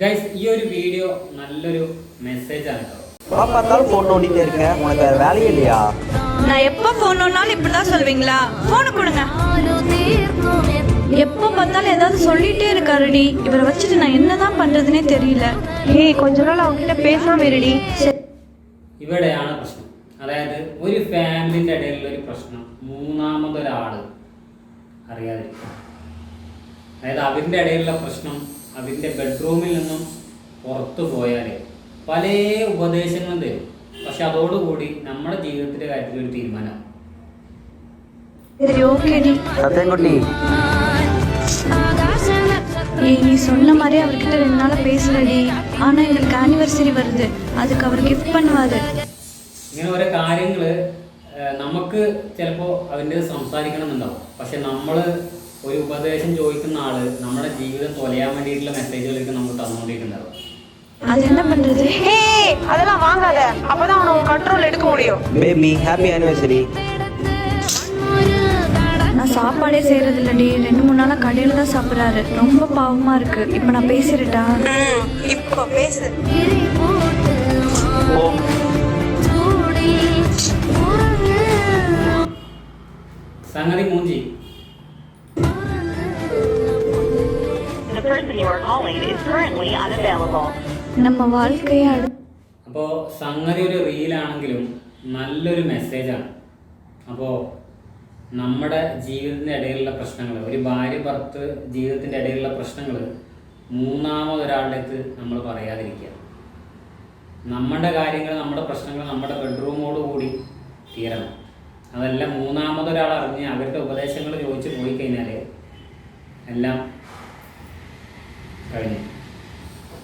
Guys ഈ ഒരു video നല്ലൊരു മെസ്സേജ് ആണ് കേട്ടോ எப்போ பார்த்தாலும் ஃபோன் நோண்டிட்டே இருக்க உனக்கு வேற வேலையே இல்லையா நான் எப்போ ஃபோன் நோண்டாலும் இப்படிதான் சொல்வீங்களா ஃபோனை கொடுங்க எப்போ பார்த்தாலும் ஏதாவது சொல்லிட்டே இருக்காருடி இவரை வச்சுட்டு நான் என்னதான் பண்றதுனே தெரியல ஏய் கொஞ்ச நாள் அவன்கிட்ட பேசாம இருடி ഇവിടെയാണ് പ്രശ്നം അതായത് ഒരു ഫാമിലിൻ്റെ ഇടയിലുള്ള ഒരു പ്രശ്നം മൂന്നാമതൊരാൾ അറിയാതിരിക്കുക അതായത് അവരുടെ ഇടയിലുള്ള പ്രശ്നം അവരുടെ ബെഡ്റൂമിൽ നിന്നും പുറത്തു പോയാൽ പല ഉപദേശങ്ങളും തരും പക്ഷെ അതോടുകൂടി നമ്മുടെ ജീവിതത്തിൻ്റെ കാര്യത്തിൽ ഒരു തീരുമാനം சரி ஓகேடி சத்தியங்குட்டி ஏய் நீ சொன்ன மாதிரி அவர்கிட்ட ரெண்டு நாளா பேசலடி ஆனா எங்களுக்கு ஆனிவர்சரி வருது அதுக்கு அவர் கிஃப்ட் பண்ணுவாரு ഇങ്ങനെ ഓരോ കാര്യങ്ങൾ നമുക്ക് ചിലപ്പോൾ അതിൻ്റെ സംസാരിക്കണം എന്നുണ്ടാവും പക്ഷെ നമ്മൾ ഒരു ഉപദേശം ചോദിക്കുന്ന ആള് നമ്മുടെ ജീവിതം തൊലയാൻ വേണ്ടിയിട്ടുള്ള മെസ്സേജുകളൊക്കെ നമുക്ക് തന്നുകൊണ്ടിരിക്കുന്നുണ്ടാവും அது என்ன பண்றது ஏய் அதெல்லாம் வாங்காத அப்பதான் அவனை உன் கண்ட்ரோல் எடுக்க முடியும் பேபி ஹாப்பி ஆனிவர்சரி நான் சாப்பாடே செய்யறது இல்லடி ரெண்டு மூணு நாளா கடையில தான் சாப்பிடுறாரு ரொம்ப பாவமா இருக்கு இப்ப நான் பேசிருட்டா இப்போ பேசு ஓ സംഗതി അപ്പോ അപ്പോൾ സംഗതി ഒരു റീൽ ആണെങ്കിലും നല്ലൊരു മെസ്സേജാണ് അപ്പോൾ നമ്മുടെ ജീവിതത്തിന്റെ ഇടയിലുള്ള പ്രശ്നങ്ങൾ ഒരു ഭാര്യ ഭർത്ത് ജീവിതത്തിന്റെ ഇടയിലുള്ള പ്രശ്നങ്ങൾ മൂന്നാമതൊരാളുടെ അടുത്ത് നമ്മൾ പറയാതിരിക്കുക. നമ്മുടെ കാര്യങ്ങൾ നമ്മുടെ പ്രശ്നങ്ങൾ നമ്മുടെ ബെഡ്റൂമോട് കൂടി തീരണം. അതെല്ലാം മൂന്നാമതൊരാൾ അറിഞ്ഞ് അവരുടെ ഉപദേശങ്ങൾ ചോദിച്ച് പോയി കഴിഞ്ഞാൽ എല്ലാം 概念。